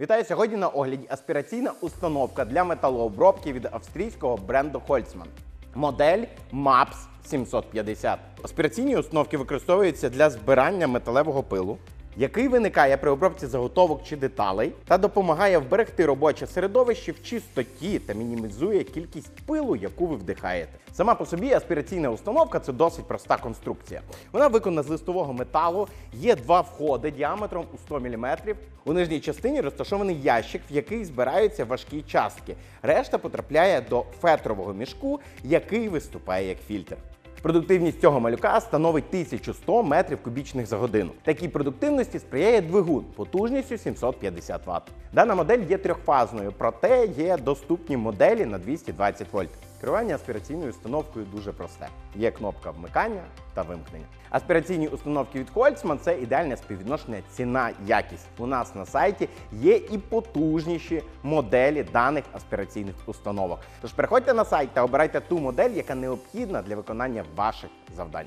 Вітаю сьогодні на огляді аспіраційна установка для металообробки від австрійського бренду Holzmann. Модель MAPS 750. Аспіраційні установки використовуються для збирання металевого пилу, який виникає при обробці заготовок чи деталей та допомагає вберегти робоче середовище в чистоті та мінімізує кількість пилу, яку ви вдихаєте. Сама по собі аспіраційна установка це досить проста конструкція. Вона виконана з листового металу, є два входи діаметром у 100 мм. У нижній частині розташований ящик, в який збираються важкі частки. Решта потрапляє до фетрового мішку, який виступає як фільтр. Продуктивність цього малюка становить 1100 метрів кубічних за годину. Такій продуктивності сприяє двигун потужністю 750 Вт. Дана модель є трьохфазною, проте є доступні моделі на 220 вольт. Керування аспіраційною установкою дуже просте. Є кнопка вмикання та вимкнення. Аспіраційні установки від Holtzmann – це ідеальне співвідношення ціна-якість. У нас на сайті є і потужніші моделі даних аспіраційних установок. Тож переходьте на сайт та обирайте ту модель, яка необхідна для виконання ваших завдань.